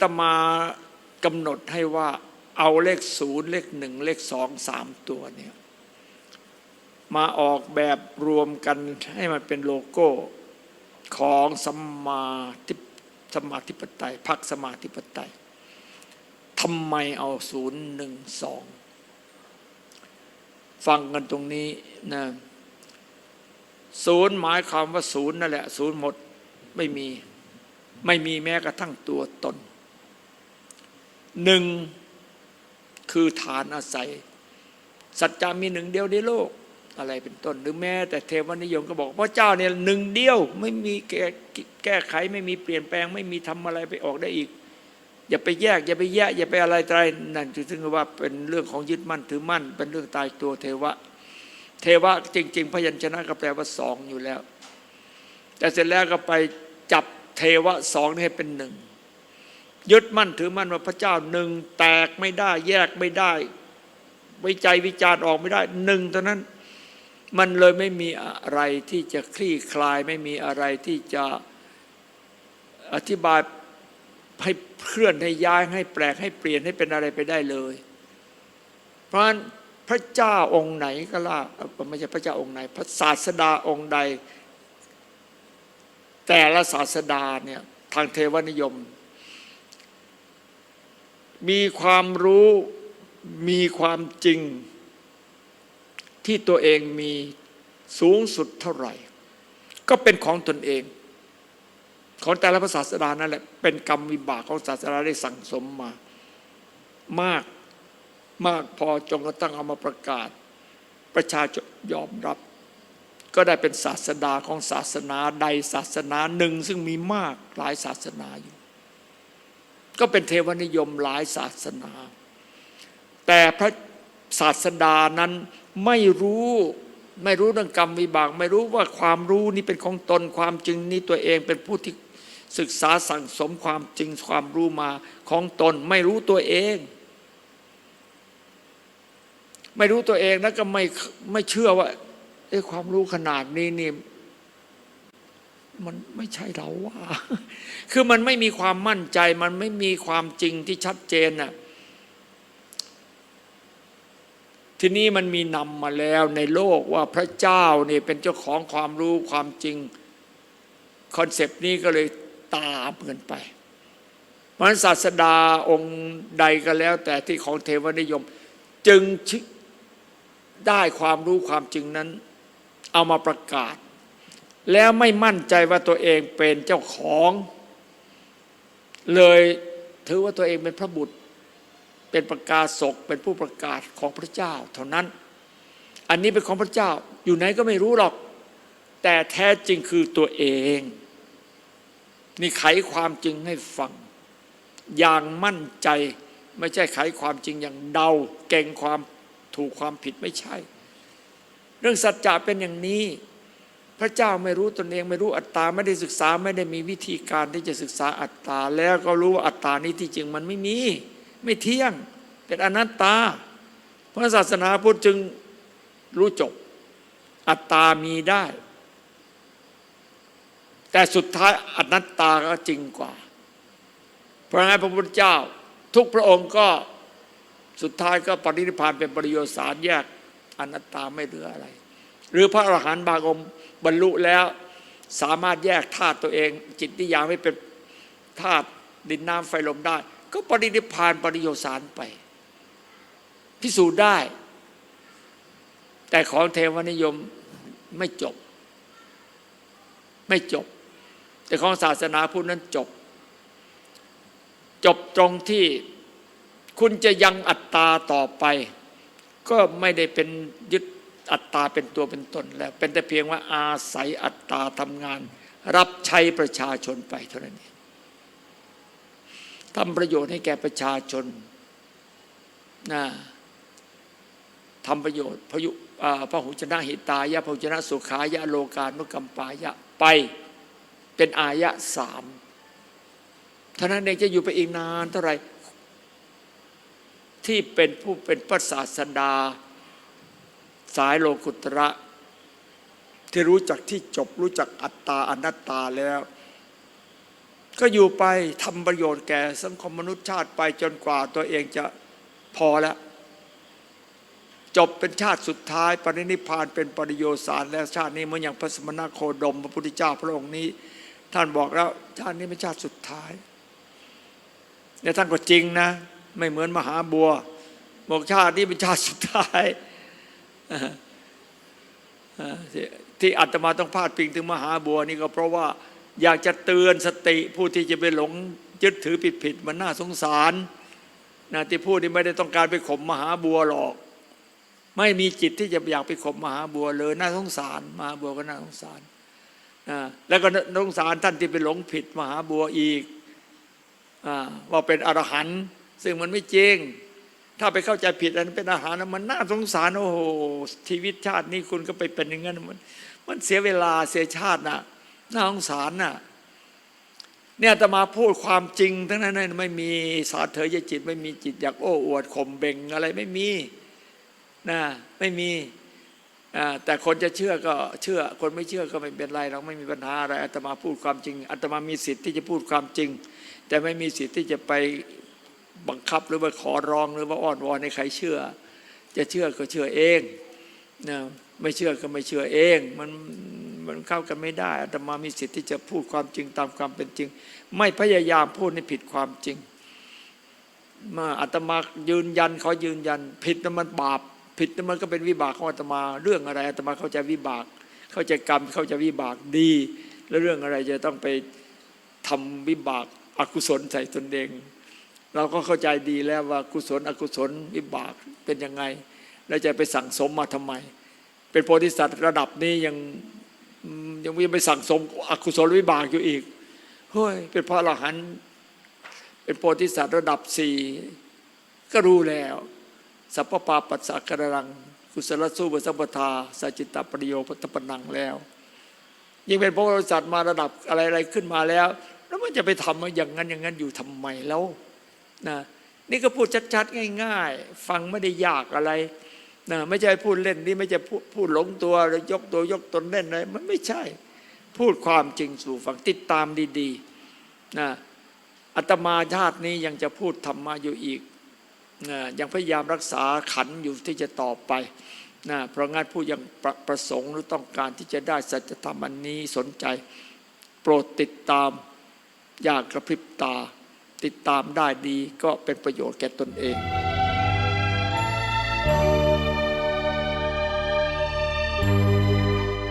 ตมากำหนดให้ว่าเอาเลขศูนย์เลขหนึ่งเลขสองสามตัวเนี่ยมาออกแบบรวมกันให้มันเป็นโลโก้ของสมาธิสมาธิปไตยพรรคสมมาธิปไตยทำไมเอาศูนย์หนึ่งสองฟังกันตรงนี้นะศูนย์หมายความว่าศูนย์นั่นแหละ ศูนย์หมดไม่มี ไม่มีแม้กระทั่งตัวตน หนึ่งคือฐานอาศัย สัจจะมีหนึ่งเดียวในโลก อะไรเป็นต้น หรือแม้แต่เทวนิยมก็บอกพระเจ้าเนี่ยหนึ่งเดียวไม่มีแก้แก้ไขไม่มีเปลี่ยนแปลง ไม่มีทำอะไรไปออกได้อีก อย่าไปแยก อย่าไปแยก อย่าไปอะไรตายนั่นถึงว่าเป็นเรื่องของยึดมั่นถือมั่น เป็นเรื่องตายตัวเทวะ เทวะจริง ๆ พยัญชนะก็แปลว่าสองอยู่แล้ว แต่เสร็จแล้วก็ไปจับเทวะสองนี่ให้เป็นหนึ่ง ยึดมั่นถือมั่นว่าพระเจ้าหนึ่งแตกไม่ได้ แยกไม่ได้ วิจัยวิจารณ์ออกไม่ได้หนึ่งเท่านั้นมันเลยไม่มีอะไรที่จะคลี่คลาย ไม่มีอะไรที่จะอธิบายให้เคลื่อนให้ย้ายให้แปลกให้เปลี่ยนให้เป็นอะไรไปได้เลย เพราะฉะนั้นพระเจ้าองค์ไหนก็ล่าไม่ใช่พระเจ้าองค์ไหน พระศาสดาองค์ใด แต่ละศาสดาเนี่ยทางเทวนิยม มีความรู้มีความจริง ที่ตัวเองมีสูงสุดเท่าไหร่ ก็เป็นของตนเอง ของแต่ละพระศาสดานั่นแหละเป็นกรรมวิบากของศาสดาได้สั่งสมมา มากมากพอจงกระทั่งเอามาประกาศ ประชาชนยอมรับ ก็ได้เป็นศาสดาของศาสนาใดศาสนาหนึ่ง ซึ่งมีมากหลายศาสนาอยู่ ก็เป็นเทวนิยมหลายศาสนา แต่พระศาสดานั้นไม่รู้ไม่รู้เรื่องกรรมวิบาก ไม่รู้ว่าความรู้นี้เป็นของตนความจริงนี้ตัวเองเป็นผู้ที่ศึกษาสั่งสมความจริงความรู้มาของตน ไม่รู้ตัวเอง ไม่รู้ตัวเองแล้วก็ไม่ไม่เชื่อว่าไอ้ความรู้ขนาดนี้นี่ มันไม่ใช่เราว่า คือมันไม่มีความมั่นใจ มันไม่มีความจริงที่ชัดเจนน่ะทีนี้มันมีนำมาแล้วในโลกว่าพระเจ้านี่เป็นเจ้าของความรู้ความจริงคอนเซปต์นี้ก็เลยตามเกินไปมันศาสดาองค์ใดก็แล้ว แต่ที่ของเทวนิยม จึงได้ความรู้ความจริงนั้น เอามาประกาศ แล้วไม่มั่นใจว่าตัวเองเป็นเจ้าของ เลยถือว่าตัวเองเป็นพระบุตร เป็นประกาศกเป็นผู้ประกาศของพระเจ้า เท่านั้น อันนี้เป็นของพระเจ้า อยู่ไหนก็ไม่รู้หรอก แต่แท้จริงคือตัวเอง นี่ไขความจริงให้ฟัง อย่างมั่นใจไม่ใช่ไขความจริงอย่างเดา เก่งความถูกความผิดไม่ใช่ เรื่องสัจจะเป็นอย่างนี้ พระเจ้าไม่รู้ตนเองไม่รู้อัตตาไม่ได้ศึกษาไม่ได้มีวิธีการที่จะศึกษาอัตตา แล้วก็รู้ว่าอัตตานี้ที่จริงมันไม่มี ไม่เที่ยง เป็นอนัตตา เพราะศาสนาพุทธจึงรู้จบ อัตตามีได้ แต่สุดท้ายอนัตตาก็จริงกว่า เพราะงั้นพระพุทธเจ้า ทุกพระองค์ก็สุดท้ายก็ปรินิพานเป็นปริโยสารแยกอนัตตาไม่เหลืออะไร หรือพระอรหันต์บางองค์ บรรลุแล้วสามารถแยกธาตุตัวเอง จิตนิยามให้เป็นธาตุดินน้ำไฟลมได้ ก็ปรินิพานปริโยสารไป พิสูจน์ได้ แต่ของเทวนิยมไม่จบ ไม่จบ แต่ของศาสนาพุทธนั้นจบ จบตรงที่คุณจะยังอัตตาต่อไป ก็ไม่ได้เป็นยึด อัตตาเป็นตัวเป็นตนแล้ว เป็นแต่เพียงว่าอาศัยอัตตาทำงาน รับใช้ประชาชนไปเท่านั้นเองทำประโยชน์ให้แก่ประชาชนนะทำประโยชน์พยุพระหุชนะหิตายะพระหุชนะสุขายะโลกานุกัมปายะไปเป็นอายะสามท่านั้นเองจะอยู่ไปอีกนานเท่าไหร่ที่เป็นผู้เป็นพระศาสดา สายโลกุตระ ที่รู้จักที่จบรู้จักอัตตาอนัตตาแล้ว ก็อยู่ไปทำประโยชน์แก่สังคมมนุษยชาติไปจนกว่าตัวเองจะพอแล้ว จบเป็นชาติสุดท้ายปรินิพพานเป็นปริโยสารแล้วชาตินี้เหมือนอย่างพระสมณโคดม พระพุทธเจ้าพระองค์นี้ ท่านบอกแล้วชาตินี้เป็นชาติสุดท้ายเนี่ยท่านก็จริงนะ ไม่เหมือนมหาบัวบอกชาตินี้เป็นชาติสุดท้าย ที่อาตมาต้องพาดพิงถึงมหาบัวนี่ก็เพราะว่าอยากจะเตือนสติผู้ที่จะไปหลงยึดถือผิดผิดๆมันน่าสงสารนะที่พูดนี่ไม่ได้ต้องการไปข่มมหาบัวหรอก ไม่มีจิตที่จะอยากไปข่มมหาบัวเลยน่าสงสารมหาบัวก็น่าสงสารนะแล้วก็น่าสงสารท่านที่ไปหลงผิดมหาบัวอีกอว่าเป็นอรหันต์ซึ่งมันไม่จริง ถ้าไปเข้าใจผิดอันนนเป็นอาหารมันน่าสงสารโอ้โหชีวิตชาตินี้คุณก็ไปเป็นอย่างนั้นมัน มันเสียเวลาเสียชาติน่ะน่าสงสารน่ะเนี่ยอาตมาพูดความจริง ทั้งนั้นไม่มีสาเถยจิต ไม่มีจิตอยากโอ้อวดข่มเบ่งอะไรไม่มีนะไม่มีแต่คนจะเชื่อก็เชื่อ คนไม่เชื่อก็ไม่เป็นไรเราไม่มีปัญหาอะไรอาตมาพูดความจริงอาตมามีสิทธิ์ที่จะพูดความจริง แต่ไม่มีสิทธิ์ที่จะไป บังคับหรือว่าขอร้องหรือว่าอ้อนวอนให้ใครเชื่อ จะเชื่อก็เชื่อเองนะไม่เชื่อก็ไม่เชื่อเอง มันมันเข้ากันไม่ได้อาตมามีสิทธิ์ที่จะพูดความจริงตามความเป็นจริง ไม่พยายามพูดในผิดความจริง มาอาตมายืนยันเขายืนยัน ผิดนั้นมันบาป ผิดนั้นมันก็เป็นวิบากของอาตมา เรื่องอะไรอาตมาเข้าใจวิบาก เข้าใจกรรมเข้าใจวิบากดี แล้วเรื่องอะไรจะต้องไปทำวิบากอกุศลใส่ตนเอง เราก็เข้าใจดีแล้วว่ากุศลอกุศลวิบากเป็นยังไง แล้วจะไปสั่งสมมาทำไม เป็นโพธิสัตว์ระดับนี้ยังยังไม่ไปสั่งสมอกุศลวิบากอยู่อีกเฮ้ยเป็นพระอรหันต์เป็นโพธิสัตว์ระดับสี่ก็รู้แล้วสัพพปาปัสสะกระรัง กุศลสู้บสัพพทาสัจจิตตปริโยพัตปนังแล้ว ยิ่งเป็นพระโพธิสัตว์มาระดับอะไรๆขึ้นมาแล้ว แล้วมันจะไปทำอย่างนั้นอย่างนั้นอยู่ทำไมแล้ว นะนี่ก็พูดชัดๆ ง่าย ๆ ฟังไม่ได้ยากอะไรนะไม่ใช่พูดเล่นนี่ไม่ใช่พูดพูดหลงตัวหรือยกตัวยกตนเล่นอะไรมันไม่ใช่ พูดความจริงสู่ฟังติดตามดีๆนะอาตมาชาตินี้ยังจะพูดธรรมะอยู่อีกนะยังพยายามรักษาขันอยู่ที่จะต่อไปนะเพราะงั้นผู้ยังประประสงค์หรือต้องการที่จะได้สัจธรรมอันนี้สนใจ โปรดติดตามอย่ากระพริบตา ติดตามได้ดีก็เป็นประโยชน์แก่ตนเอง